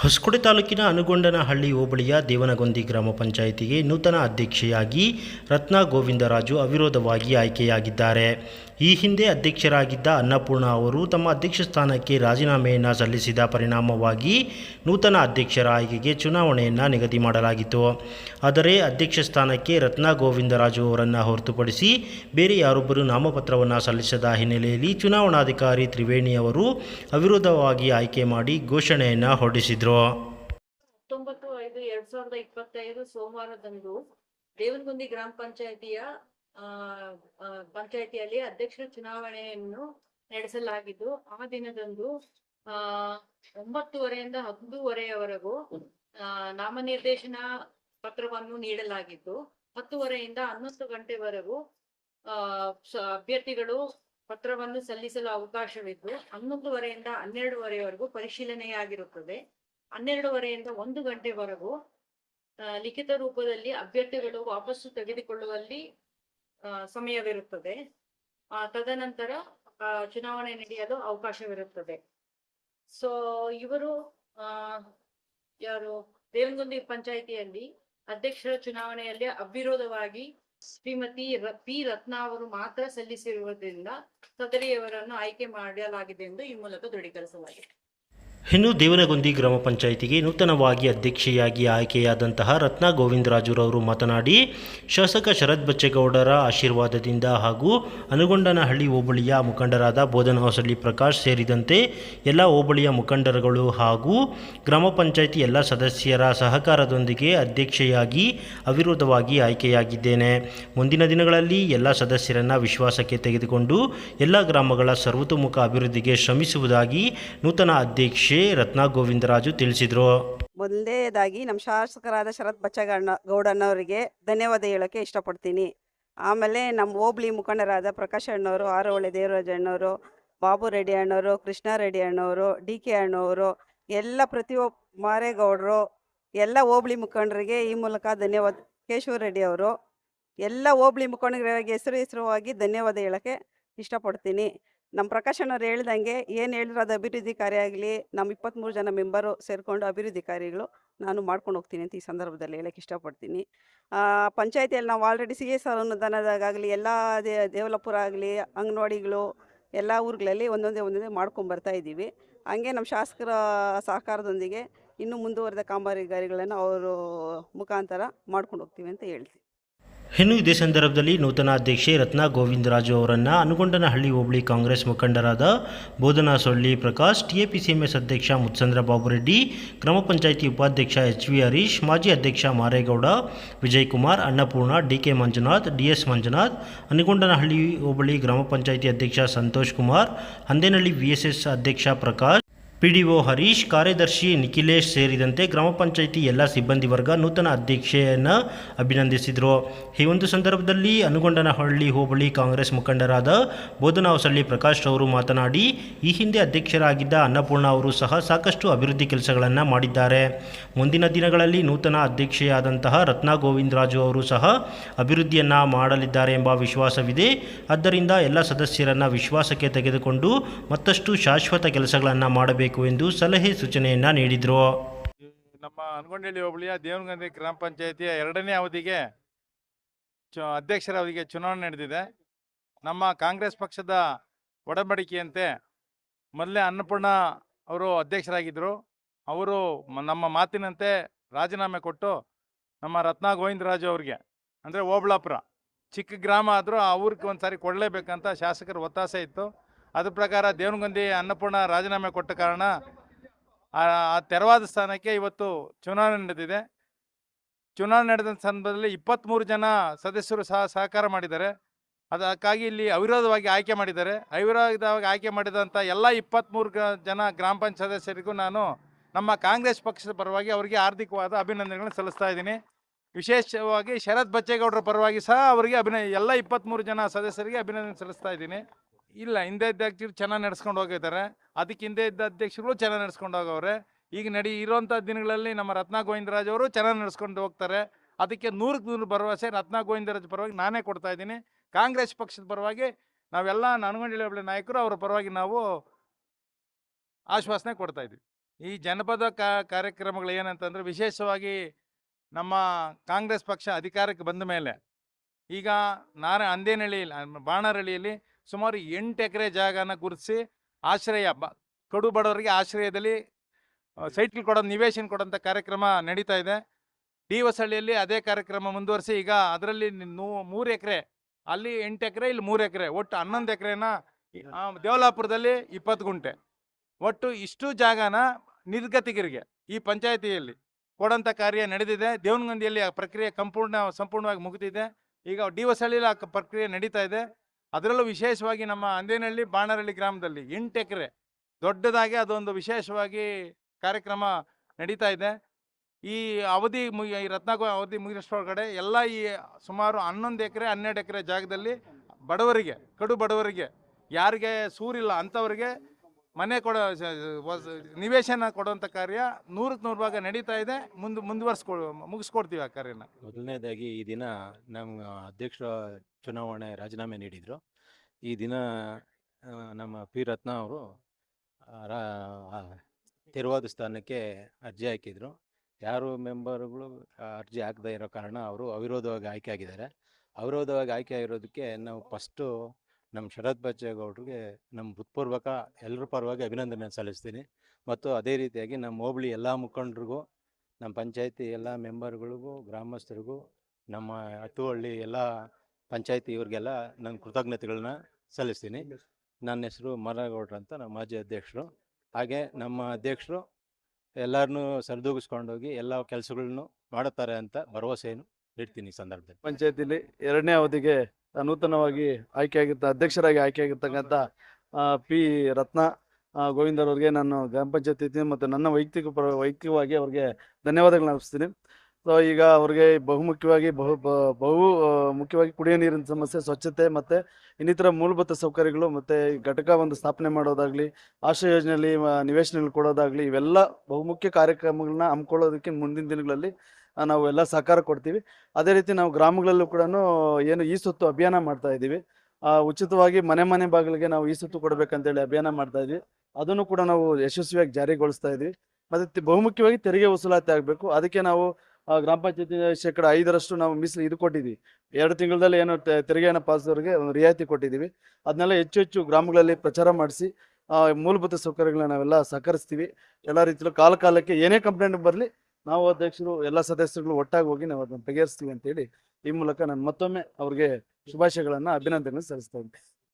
ಹೊಸಕೋಟೆ ತಾಲೂಕಿನ ಅನುಗೊಂಡನಹಳ್ಳಿ ಹೋಬಳಿಯ ದೇವನಗೊಂದಿ ಗ್ರಾಮ ಪಂಚಾಯಿತಿಗೆ ನೂತನ ಅಧ್ಯಕ್ಷೆಯಾಗಿ ರತ್ನ ಗೋವಿಂದರಾಜು ಅವಿರೋಧವಾಗಿ ಆಯ್ಕೆಯಾಗಿದ್ದಾರೆ. ಈ ಹಿಂದೆ ಅಧ್ಯಕ್ಷರಾಗಿದ್ದ ಅನ್ನಪೂರ್ಣ ಅವರು ತಮ್ಮ ಅಧ್ಯಕ್ಷ ಸ್ಥಾನಕ್ಕೆ ರಾಜೀನಾಮೆಯನ್ನು ಸಲ್ಲಿಸಿದ ಪರಿಣಾಮವಾಗಿ ನೂತನ ಅಧ್ಯಕ್ಷರ ಆಯ್ಕೆಗೆ ಚುನಾವಣೆಯನ್ನು ನಿಗದಿ ಮಾಡಲಾಗಿತ್ತು. ಆದರೆ ಅಧ್ಯಕ್ಷ ಸ್ಥಾನಕ್ಕೆ ರತ್ನಾ ಗೋವಿಂದರಾಜು ಅವರನ್ನು ಹೊರತುಪಡಿಸಿ ಬೇರೆ ಯಾರೊಬ್ಬರು ನಾಮಪತ್ರವನ್ನು ಸಲ್ಲಿಸದ ಹಿನ್ನೆಲೆಯಲ್ಲಿ ಚುನಾವಣಾಧಿಕಾರಿ ತ್ರಿವೇಣಿ ಅವರು ಅವಿರೋಧವಾಗಿ ಆಯ್ಕೆ ಮಾಡಿ ಘೋಷಣೆಯನ್ನು ಹೊರಡಿಸಿದರು. ಹತ್ತೊಂಬತ್ತು ಐದು ಎರಡ್ ಇಪ್ಪತ್ತೈದು ಸೋಮವಾರದಂದು ದೇವನಗುಂದಿ ಗ್ರಾಮ ಪಂಚಾಯತಿಯ ಪಂಚಾಯತಿಯಲ್ಲಿ ಅಧ್ಯಕ್ಷರ ಚುನಾವಣೆಯನ್ನು ನಡೆಸಲಾಗಿದ್ದು, ಆ ದಿನದಂದು, ಆ, ಒಂಬತ್ತುವರೆಯಿಂದ ಹನ್ನೊಂದುವರೆಯವರೆಗೂ ನಾಮನಿರ್ದೇಶನ ಪತ್ರವನ್ನು ನೀಡಲಾಗಿದ್ದು, ಹತ್ತುವರೆಯಿಂದ ಹನ್ನೊಂದು ಗಂಟೆವರೆಗೂ ಅಭ್ಯರ್ಥಿಗಳು ಪತ್ರವನ್ನು ಸಲ್ಲಿಸಲು ಅವಕಾಶವಿದ್ದು, ಹನ್ನೊಂದುವರೆಯಿಂದ ಹನ್ನೆರಡುವರೆವರೆಗೂ ಪರಿಶೀಲನೆಯಾಗಿರುತ್ತದೆ. ಹನ್ನೆರಡುವರೆಯಿಂದ ಒಂದು ಗಂಟೆವರೆಗೂ ಲಿಖಿತ ರೂಪದಲ್ಲಿ ಅಭ್ಯರ್ಥಿಗಳು ವಾಪಸ್ಸು ತೆಗೆದುಕೊಳ್ಳುವಲ್ಲಿ ಸಮಯವಿರುತ್ತದೆ. ಆ, ತದನಂತರ ಚುನಾವಣೆ ನಡೆಯಲು ಅವಕಾಶವಿರುತ್ತದೆ. ಸೊ ಇವರು ಯಾರು ದೇವನಗುಂದಿ ಪಂಚಾಯಿತಿಯಲ್ಲಿ ಅಧ್ಯಕ್ಷರ ಚುನಾವಣೆಯಲ್ಲಿ ಅವಿರೋಧವಾಗಿ ಶ್ರೀಮತಿ ಪಿ ರತ್ನ ಅವರು ಮಾತ್ರ ಸಲ್ಲಿಸಿರುವುದರಿಂದ ಸದರಿಯವರನ್ನು ಆಯ್ಕೆ ಮಾಡಲಾಗಿದೆ ಎಂದು ಈ ಮೂಲಕ ದೃಢೀಕರಿಸಲಾಗಿದೆ. ಇನ್ನು ದೇವನಗುಂದಿ ಗ್ರಾಮ ಪಂಚಾಯಿತಿಗೆ ನೂತನವಾಗಿ ಅಧ್ಯಕ್ಷೆಯಾಗಿ ಆಯ್ಕೆಯಾದಂತಹ ರತ್ನ ಗೋವಿಂದರಾಜುರವರು ಮಾತನಾಡಿ, ಶಾಸಕ ಶರತ್ ಬಚ್ಚೇಗೌಡರ ಆಶೀರ್ವಾದದಿಂದ ಹಾಗೂ ಅನುಗೊಂಡನಹಳ್ಳಿ ಹೋಬಳಿಯ ಮುಖಂಡರಾದ ಬೋಧನ ಹೊಸಳ್ಳಿ ಪ್ರಕಾಶ್ ಸೇರಿದಂತೆ ಎಲ್ಲ ಹೋಬಳಿಯ ಮುಖಂಡರುಗಳು ಹಾಗೂ ಗ್ರಾಮ ಪಂಚಾಯಿತಿ ಎಲ್ಲ ಸದಸ್ಯರ ಸಹಕಾರದೊಂದಿಗೆ ಅಧ್ಯಕ್ಷೆಯಾಗಿ ಅವಿರೋಧವಾಗಿ ಆಯ್ಕೆಯಾಗಿದ್ದೇನೆ. ಮುಂದಿನ ದಿನಗಳಲ್ಲಿ ಎಲ್ಲ ಸದಸ್ಯರನ್ನು ವಿಶ್ವಾಸಕ್ಕೆ ತೆಗೆದುಕೊಂಡು ಎಲ್ಲ ಗ್ರಾಮಗಳ ಸರ್ವತೋಮುಖ ಅಭಿವೃದ್ಧಿಗೆ ಶ್ರಮಿಸುವುದಾಗಿ ನೂತನ ಅಧ್ಯಕ್ಷೆ ರತ್ನ ಗೋವಿಂದರಾಜು ತಿಳಿಸಿದರು. ಮೊದಲನೇದಾಗಿ ನಮ್ಮ ಶಾಸಕರಾದ ಶರತ್ ಬಚ್ಚಗಣ್ಣ ಗೌಡಣ್ಣವರಿಗೆ ಧನ್ಯವಾದ ಹೇಳೋಕ್ಕೆ ಇಷ್ಟಪಡ್ತೀನಿ. ಆಮೇಲೆ ನಮ್ಮ ಹೋಬ್ಳಿ ಮುಖಂಡರಾದ ಪ್ರಕಾಶ್ ಅಣ್ಣವರು ಆರೋಳೆ ದೇವರಾಜ ಅಣ್ಣವರು, ಬಾಬು ರೆಡ್ಡಿ ಅಣ್ಣವರು, ಕೃಷ್ಣ ರೆಡ್ಡಿ ಅಣ್ಣವರು, ಡಿ ಕೆ ಅಣ್ಣವರು, ಎಲ್ಲ ಪ್ರತಿಯೊಬ್ಬ ಮಾರೇಗೌಡರು, ಎಲ್ಲ ಹೋಬ್ಳಿ ಮುಖಂಡರಿಗೆ ಈ ಮೂಲಕ ಧನ್ಯವಾದ. ಕೇಶವ ರೆಡ್ಡಿ ಅವರು ಎಲ್ಲ ಹೋಬ್ಳಿ ಮುಖಂಡರಿಗೆ ಹೆಸರು ಹೆಸರುವಾಗಿ ಧನ್ಯವಾದ ಹೇಳೋಕ್ಕೆ ಇಷ್ಟಪಡ್ತೀನಿ. ನಮ್ಮ ಪ್ರಕಾಶನವ್ರು ಹೇಳ್ದಂಗೆ ಏನು ಹೇಳಿದ್ರು ಅದು ಅಭಿವೃದ್ಧಿ ಕಾರ್ಯ ಆಗಲಿ ನಮ್ಮ ಇಪ್ಪತ್ತ್ಮೂರು ಜನ ಮೆಂಬರು ಸೇರಿಕೊಂಡು ಅಭಿವೃದ್ಧಿ ಕಾರ್ಯಗಳು ನಾನು ಮಾಡ್ಕೊಂಡು ಹೋಗ್ತೀನಿ ಅಂತ ಈ ಸಂದರ್ಭದಲ್ಲಿ ಹೇಳಕ್ಕೆ ಇಷ್ಟಪಡ್ತೀನಿ. ಪಂಚಾಯತಿಯಲ್ಲಿ ನಾವು ಆಲ್ರೆಡಿ ಸಿ ಎಸ್ ಆರ್ ಅನುದಾನದಾಗಲಿ ಎಲ್ಲ ದೇ, ದೇವಲಪುರ ಆಗಲಿ, ಅಂಗನವಾಡಿಗಳು, ಎಲ್ಲ ಊರುಗಳಲ್ಲಿ ಒಂದೊಂದೇ ಒಂದೊಂದೇ ಮಾಡ್ಕೊಂಡು ಬರ್ತಾ ಇದ್ದೀವಿ. ಹಂಗೆ ನಮ್ಮ ಶಾಸಕರ ಸಹಕಾರದೊಂದಿಗೆ ಇನ್ನೂ ಮುಂದುವರೆದ ಕಾಮಗಾರಿಗಳನ್ನು ಅವರು ಮುಖಾಂತರ ಮಾಡ್ಕೊಂಡು ಹೋಗ್ತೀವಿ ಅಂತ ಹೇಳ್ತೀನಿ ಇನ್ನು ಇದೇ ಸಂದರ್ಭದಲ್ಲಿ ನೂತನ ಅಧ್ಯಕ್ಷೆ ರತ್ನ ಗೋವಿಂದರಾಜು ಅವರನ್ನು ಅನುಗೊಂಡನಹಳ್ಳಿ ಹೋಬಳಿ ಕಾಂಗ್ರೆಸ್ ಮುಖಂಡರಾದ ಬೋಧನಾ ಸೊಳ್ಳಿ ಪ್ರಕಾಶ್ ಟಿಎಪಿಸಿಎಂಎಸ್ ಅಧ್ಯಕ್ಷ ಮುತ್ಸಂದ್ರ ಬಾಬುರೆಡ್ಡಿ, ಗ್ರಾಮ ಪಂಚಾಯಿತಿ ಉಪಾಧ್ಯಕ್ಷ ಎಚ್ ವಿ ಹರೀಶ್, ಮಾಜಿ ಅಧ್ಯಕ್ಷ Maregowda, Vijayakumar, Annapurna, DK Manjunath D S Manjunath Anugondanahalli ಹೋಬಳಿ ಗ್ರಾಮ ಪಂಚಾಯಿತಿ ಅಧ್ಯಕ್ಷ ಸಂತೋಷ್ ಕುಮಾರ್, ಹಂದೇನಹಳ್ಳಿ ವಿಎಸ್ಎಸ್ ಅಧ್ಯಕ್ಷ ಪ್ರಕಾಶ್ ಪಿಡಿಒ ಹರೀಶ್, ಕಾರ್ಯದರ್ಶಿ ನಿಖಿಲೇಶ್ ಸೇರಿದಂತೆ ಗ್ರಾಮ ಪಂಚಾಯಿತಿ ಎಲ್ಲ ಸಿಬ್ಬಂದಿ ವರ್ಗ ನೂತನ ಅಧ್ಯಕ್ಷೆಯನ್ನು ಅಭಿನಂದಿಸಿದರು. ಈ ಒಂದು ಸಂದರ್ಭದಲ್ಲಿ ಅನುಗೊಂಡನಹಳ್ಳಿ ಹೋಬಳಿ ಕಾಂಗ್ರೆಸ್ ಮುಖಂಡರಾದ ಬೋಧನಾವಸಳ್ಳಿ ಪ್ರಕಾಶ್ ಅವರು ಮಾತನಾಡಿ, ಈ ಹಿಂದೆ ಅಧ್ಯಕ್ಷರಾಗಿದ್ದ ಅನ್ನಪೂರ್ಣ ಅವರು ಸಹ ಸಾಕಷ್ಟು ಅಭಿವೃದ್ಧಿ ಕೆಲಸಗಳನ್ನು ಮಾಡಿದ್ದಾರೆ. ಮುಂದಿನ ದಿನಗಳಲ್ಲಿ ನೂತನ ಅಧ್ಯಕ್ಷೆಯಾದಂತಹ ರತ್ನ ಗೋವಿಂದರಾಜು ಅವರು ಸಹ ಅಭಿವೃದ್ಧಿಯನ್ನು ಮಾಡಲಿದ್ದಾರೆ ಎಂಬ ವಿಶ್ವಾಸವಿದೆ. ಆದ್ದರಿಂದ ಎಲ್ಲ ಸದಸ್ಯರನ್ನು ವಿಶ್ವಾಸಕ್ಕೆ ತೆಗೆದುಕೊಂಡು ಮತ್ತಷ್ಟು ಶಾಶ್ವತ ಕೆಲಸಗಳನ್ನು ಮಾಡಬೇಕು. ಎಂದು ಸಲಹೆ ಸೂಚನೆಯನ್ನು ನೀಡಿದರು. ನಮ್ಮ ಅನ್ಗೊಂಡಳ್ಳಿ ಹೋಬಳಿಯ ದೇವನಗಂದಿ ಗ್ರಾಮ ಪಂಚಾಯಿತಿಯ ಎರಡನೇ ಅವಧಿಗೆ ಚು, ಅಧ್ಯಕ್ಷರ ಅವಧಿಗೆ ಚುನಾವಣೆ ನಡೆದಿದೆ. ನಮ್ಮ ಕಾಂಗ್ರೆಸ್ ಪಕ್ಷದ ಒಡಂಬಡಿಕೆಯಂತೆ ಮೊದಲೇ ಅನ್ನಪೂರ್ಣ ಅವರು ಅಧ್ಯಕ್ಷರಾಗಿದ್ದರು. ಅವರು ನಮ್ಮ ಮಾತಿನಂತೆ ರಾಜೀನಾಮೆ ಕೊಟ್ಟು ನಮ್ಮ ರತ್ನ ಗೋವಿಂದರಾಜು ಅವ್ರಿಗೆ, ಅಂದರೆ ಓಬಳಾಪುರ ಚಿಕ್ಕ ಗ್ರಾಮ ಆದರೂ ಆ ಊರಿಗೆ ಒಂದು ಸಾರಿ ಕೊಡಲೇಬೇಕಂತ ಶಾಸಕರ ಒತ್ತಾಸೆ ಇತ್ತು. ಅದ್ರ ಪ್ರಕಾರ ದೇವನಗುಂದಿ ಅನ್ನಪೂರ್ಣ ರಾಜೀನಾಮೆ ಕೊಟ್ಟ ಕಾರಣ ಆ ತೆರವಾದ ಸ್ಥಾನಕ್ಕೆ ಇವತ್ತು ಚುನಾವಣೆ ನಡೆದಿದೆ. ಚುನಾವಣೆ ನಡೆದ ಸಂದರ್ಭದಲ್ಲಿ ಇಪ್ಪತ್ತ್ಮೂರು ಜನ ಸದಸ್ಯರು ಸಹ ಸಹಕಾರ ಮಾಡಿದ್ದಾರೆ. ಅದಕ್ಕಾಗಿ ಇಲ್ಲಿ ಅವಿರೋಧವಾಗಿ ಆಯ್ಕೆ ಮಾಡಿದ್ದಾರೆ. ಅವಿರೋಧವಾಗಿ ಆಯ್ಕೆ ಮಾಡಿದಂಥ ಎಲ್ಲ ಇಪ್ಪತ್ತ್ಮೂರು ಜನ ಗ್ರಾಮ ಪಂಚಾಯತ್ ಸದಸ್ಯರಿಗೂ ನಾನು ನಮ್ಮ ಕಾಂಗ್ರೆಸ್ ಪಕ್ಷದ ಪರವಾಗಿ ಅವರಿಗೆ ಹಾರ್ದಿಕವಾದ ಅಭಿನಂದನೆಗಳನ್ನು ಸಲ್ಲಿಸ್ತಾ ಇದ್ದೀನಿ. ವಿಶೇಷವಾಗಿ ಶರತ್ ಬಚ್ಚೇಗೌಡರ ಪರವಾಗಿ ಸಹ ಅವರಿಗೆ ಅಭಿನಯ ಎಲ್ಲ ಇಪ್ಪತ್ತ್ಮೂರು ಜನ ಸದಸ್ಯರಿಗೆ ಅಭಿನಂದನೆ ಸಲ್ಲಿಸ್ತಾ ಇದ್ದೀನಿ. ಇಲ್ಲ, ಹಿಂದೆ ಇದ್ದ ಅಧ್ಯಕ್ಷರು ಚೆನ್ನಾಗಿ ನಡೆಸ್ಕೊಂಡು ಹೋಗಿದ್ದಾರೆ. ಅದಕ್ಕೆ ಹಿಂದೆ ಇದ್ದ ಅಧ್ಯಕ್ಷರುಗಳು ಚೆನ್ನಾಗಿ ನಡೆಸ್ಕೊಂಡು ಹೋಗವ್ರೆ. ಈಗ ನಡಿ ಇರೋಂಥ ದಿನಗಳಲ್ಲಿ ನಮ್ಮ ರತ್ನ ಗೋವಿಂದರಾಜ್ ಅವರು ಚೆನ್ನಾಗಿ ನಡೆಸ್ಕೊಂಡು ಹೋಗ್ತಾರೆ. ಅದಕ್ಕೆ ನೂರಕ್ಕೆ ನೂರು ಭರವಸೆ, ರತ್ನ ಗೋವಿಂದರಾಜ್ ಪರವಾಗಿ ನಾನೇ ಕೊಡ್ತಾ ಇದ್ದೀನಿ. ಕಾಂಗ್ರೆಸ್ ಪಕ್ಷದ ಪರವಾಗಿ ನಾವೆಲ್ಲ ನನ್ಗೊಂಡಿ ನಾಯಕರು, ಅವರ ಪರವಾಗಿ ನಾವು ಆಶ್ವಾಸನೆ ಕೊಡ್ತಾ ಇದ್ದೀವಿ. ಈ ಜನಪದ ಕಾರ್ಯಕ್ರಮಗಳು ಏನಂತಂದ್ರೆ ವಿಶೇಷವಾಗಿ ನಮ್ಮ ಕಾಂಗ್ರೆಸ್ ಪಕ್ಷ ಅಧಿಕಾರಕ್ಕೆ ಬಂದ ಮೇಲೆ ಈಗ ನಾರ ಅಂದೇನಹಳ್ಳಿ ಬಾಣರಹಳ್ಳಿಯಲ್ಲಿ ಸುಮಾರು ಎಂಟು ಎಕರೆ ಜಾಗನ ಗುರುತಿಸಿ ಆಶ್ರಯ ಬ, ಕಡು ಬಡವರಿಗೆ ಆಶ್ರಯದಲ್ಲಿ ಸೈಟ್ಗಳು ಕೊಡೋ ನಿವೇಶನ ಕೊಡೋಂಥ ಕಾರ್ಯಕ್ರಮ ನಡೀತಾ ಇದೆ. ಡಿ ಹೊಸಳ್ಳಿಯಲ್ಲಿ ಅದೇ ಕಾರ್ಯಕ್ರಮ ಮುಂದುವರಿಸಿ ಈಗ ಅದರಲ್ಲಿ ನೂ ಮೂರು ಎಕರೆ, ಅಲ್ಲಿ ಎಂಟು ಎಕರೆ, ಇಲ್ಲಿ ಮೂರು ಎಕರೆ, ಒಟ್ಟು ಹನ್ನೊಂದು ಎಕರೆನ ದೇವಲಾಪುರದಲ್ಲಿ ಇಪ್ಪತ್ತು ಗುಂಟೆ. ಒಟ್ಟು ಇಷ್ಟು ಜಾಗನ ನಿರ್ಗತಿಗರಿಗೆ ಈ ಪಂಚಾಯತಿಯಲ್ಲಿ ಕೊಡೋಂಥ ಕಾರ್ಯ ನಡೆದಿದೆ. ದೇವನಗಂದಿಯಲ್ಲಿ ಆ ಪ್ರಕ್ರಿಯೆ ಸಂಪೂರ್ಣ, ಸಂಪೂರ್ಣವಾಗಿ ಮುಗಿದಿದೆ. ಈಗ ಡಿ ಹೊಸಳ್ಳಿಯಲ್ಲಿ ಆ ಪ್ರಕ್ರಿಯೆ ನಡೀತಾ ಇದೆ. ಅದರಲ್ಲೂ ವಿಶೇಷವಾಗಿ ನಮ್ಮ ಅಂದೇನಹಳ್ಳಿ ಬಾಣರಹಳ್ಳಿ ಗ್ರಾಮದಲ್ಲಿ ಎಂಟು ಎಕರೆ ದೊಡ್ಡದಾಗಿ ಅದೊಂದು ವಿಶೇಷವಾಗಿ ಕಾರ್ಯಕ್ರಮ ನಡೀತಾ ಇದೆ. ಈ ಅವಧಿ ಮುಗಿ ಈ ರತ್ನಾಕ ಅವಧಿ ಮುಗಿದಷ್ಟೊಳಗಡೆ ಎಲ್ಲ ಈ ಸುಮಾರು ಹನ್ನೊಂದು ಎಕರೆ, ಹನ್ನೆರಡು ಎಕರೆ ಜಾಗದಲ್ಲಿ ಬಡವರಿಗೆ, ಕಡು ಬಡವರಿಗೆ ಯಾರಿಗೆ ಸೂರಿಲ್ಲ ಅಂಥವ್ರಿಗೆ ಮನೆ ಕೊಡೋ ನಿವೇಶನ ಕೊಡುವಂಥ ಕಾರ್ಯ ನೂರಕ್ಕೆ ನೂರು ಭಾಗ ನಡೀತಾ ಇದೆ. ಮುಂದೆ, ಮುಂದುವರ್ಸ್ಕೊ, ಮುಗಿಸ್ಕೊಡ್ತೀವಿ ಆ ಕಾರ್ಯನ. ಮೊದಲನೇದಾಗಿ ಈ ದಿನ ನಮ್ಮ ಅಧ್ಯಕ್ಷ ಚುನಾವಣೆ ರಾಜೀನಾಮೆ ನೀಡಿದರು. ಈ ದಿನ ನಮ್ಮ ಪಿ. ರತ್ನ ಅವರು ತೆರವಾದ ಸ್ಥಾನಕ್ಕೆ ಅರ್ಜಿ ಹಾಕಿದರು. ಯಾರು ಮೆಂಬರ್ಗಳು ಅರ್ಜಿ ಹಾಕದೇ ಇರೋ ಕಾರಣ ಅವರು ಅವಿರೋಧವಾಗಿ ಆಯ್ಕೆ ಆಗಿದ್ದಾರೆ. ಅವಿರೋಧವಾಗಿ ಆಯ್ಕೆ ಆಗಿರೋದಕ್ಕೆ ನಾವು ಫಸ್ಟು ನಮ್ಮ ಶರತ್ ಬಚ್ಚೇಗೌಡರಿಗೆ ನಮ್ಮ ಹೃತ್ಪೂರ್ವಕ ಎಲ್ಲರ ಪರವಾಗಿ ಅಭಿನಂದನೆ ಸಲ್ಲಿಸ್ತೀನಿ. ಮತ್ತು ಅದೇ ರೀತಿಯಾಗಿ ನಮ್ಮ ಹೋಬಳಿ ಎಲ್ಲ ಮುಖಂಡರಿಗೂ ನಮ್ಮ ಪಂಚಾಯತಿ ಎಲ್ಲ ಮೆಂಬರ್ಗಳಿಗೂ, ಗ್ರಾಮಸ್ಥರಿಗೂ, ನಮ್ಮ ಹತ್ತುಹಳ್ಳಿ ಎಲ್ಲ ಪಂಚಾಯತಿ ಇವ್ರಿಗೆಲ್ಲ ನನ್ನ ಕೃತಜ್ಞತೆಗಳನ್ನ ಸಲ್ಲಿಸ್ತೀನಿ. ನನ್ನ ಹೆಸರು ಮರಗೌಡ್ರು ಅಂತ ನಮ್ಮ ಮಾಜಿ ಅಧ್ಯಕ್ಷರು. ಹಾಗೆ ನಮ್ಮ ಅಧ್ಯಕ್ಷರು ಎಲ್ಲರನ್ನೂ ಸರಿದೂಗಿಸ್ಕೊಂಡೋಗಿ ಎಲ್ಲ ಕೆಲಸಗಳನ್ನು ಮಾಡುತ್ತಾರೆ ಅಂತ ಭರವಸೆಯನ್ನು ನೀಡ್ತೀನಿ ಈ ಸಂದರ್ಭದಲ್ಲಿ. ಪಂಚಾಯತಿಲಿ ಎರಡನೇ ಅವಧಿಗೆ ನೂತನವಾಗಿ ಆಯ್ಕೆಯಾಗಿದ್ದ, ಅಧ್ಯಕ್ಷರಾಗಿ ಆಯ್ಕೆಯಾಗಿರ್ತಕ್ಕಂಥ ಪಿ. ರತ್ನ ಗೋವಿಂದ ಗೋವಿಂದರವ್ರಿಗೆ ನಾನು ಗ್ರಾಮ ಪಂಚಾಯತಿ ಮತ್ತು ನನ್ನ ವೈಯಕ್ತಿಕ ಪ್ರ, ವೈಯಕ್ತಿಕವಾಗಿ ಅವ್ರಿಗೆ ಧನ್ಯವಾದಗಳನ್ನ ಅರ್ಪಿಸ್ತೀನಿ. ಸೊ ಈಗ ಅವ್ರಿಗೆ ಬಹುಮುಖ್ಯವಾಗಿ, ಬಹು ಬಹು ಮುಖ್ಯವಾಗಿ ಕುಡಿಯೋ ನೀರಿನ ಸಮಸ್ಯೆ, ಸ್ವಚ್ಛತೆ ಮತ್ತು ಇನ್ನಿತರ ಮೂಲಭೂತ ಸೌಕರ್ಯಗಳು ಮತ್ತು ಘಟಕ ಒಂದು ಸ್ಥಾಪನೆ ಮಾಡೋದಾಗಲಿ, ಆಶ್ರಯ ಯೋಜನೆಯಲ್ಲಿ ನಿವೇಶನಗಳು ಕೊಡೋದಾಗಲಿ, ಇವೆಲ್ಲ ಬಹುಮುಖ್ಯ ಕಾರ್ಯಕ್ರಮಗಳನ್ನ ಹಮ್ಮಿಕೊಳ್ಳೋದಕ್ಕೆ ಮುಂದಿನ ದಿನಗಳಲ್ಲಿ ನಾವು ಎಲ್ಲ ಸಹಕಾರ ಕೊಡ್ತೀವಿ. ಅದೇ ರೀತಿ ನಾವು ಗ್ರಾಮಗಳಲ್ಲೂ ಕೂಡ ಏನು ಈ ಸುತ್ತು ಅಭಿಯಾನ ಮಾಡ್ತಾ ಇದ್ದೀವಿ. ಉಚಿತವಾಗಿ ಮನೆ ಮನೆ ಬಾಗಿಲಿಗೆ ನಾವು ಈ ಸುತ್ತು ಕೊಡಬೇಕಂತೇಳಿ ಅಭಿಯಾನ ಮಾಡ್ತಾ ಇದ್ವಿ. ಅದನ್ನು ಕೂಡ ನಾವು ಯಶಸ್ವಿಯಾಗಿ ಜಾರಿಗೊಳಿಸ್ತಾ ಇದ್ವಿ. ಮತ್ತೆ ಬಹುಮುಖ್ಯವಾಗಿ ತೆರಿಗೆ ವಸೂಲಾತಿ ಆಗಬೇಕು. ಅದಕ್ಕೆ ನಾವು ಗ್ರಾಮ ಪಂಚಾಯತಿ ಶೇಕಡ ಐದರಷ್ಟು ನಾವು ಮೀಸಲು ಇದು ಕೊಟ್ಟಿದ್ವಿ. ಎರಡು ತಿಂಗಳಲ್ಲಿ ಏನು ತೆರಿಗೆಯನ್ನು ಪಾಲಿಸೋರಿಗೆ ರಿಯಾಯಿತಿ ಕೊಟ್ಟಿದ್ದೀವಿ. ಅದನ್ನೆಲ್ಲ ಹೆಚ್ಚು ಹೆಚ್ಚು ಗ್ರಾಮಗಳಲ್ಲಿ ಪ್ರಚಾರ ಮಾಡಿಸಿ ಮೂಲಭೂತ ಸೌಕರ್ಯಗಳನ್ನ ನಾವೆಲ್ಲ ಸಹಕರಿಸ್ತೀವಿ. ಎಲ್ಲ ರೀತಿಯಲ್ಲೂ ಕಾಲ ಕಾಲಕ್ಕೆ ಏನೇ ಕಂಪ್ಲೇಂಟ್ ಬರಲಿ ನಾವು ಅಧ್ಯಕ್ಷರು, ಎಲ್ಲ ಸದಸ್ಯರುಗಳು ಒಟ್ಟಾಗಿ ಹೋಗಿ ನಾವು ಅದನ್ನು ಬಗೆಹರಿಸ್ತೀವಿ ಅಂತೇಳಿ ಈ ಮೂಲಕ ನಾನು ಮತ್ತೊಮ್ಮೆ ಅವ್ರಿಗೆ ಶುಭಾಶಯಗಳನ್ನ ಅಭಿನಂದನೆ ಸಲ್ಲಿಸ್ತಾ ಇದ್ದೀನಿ.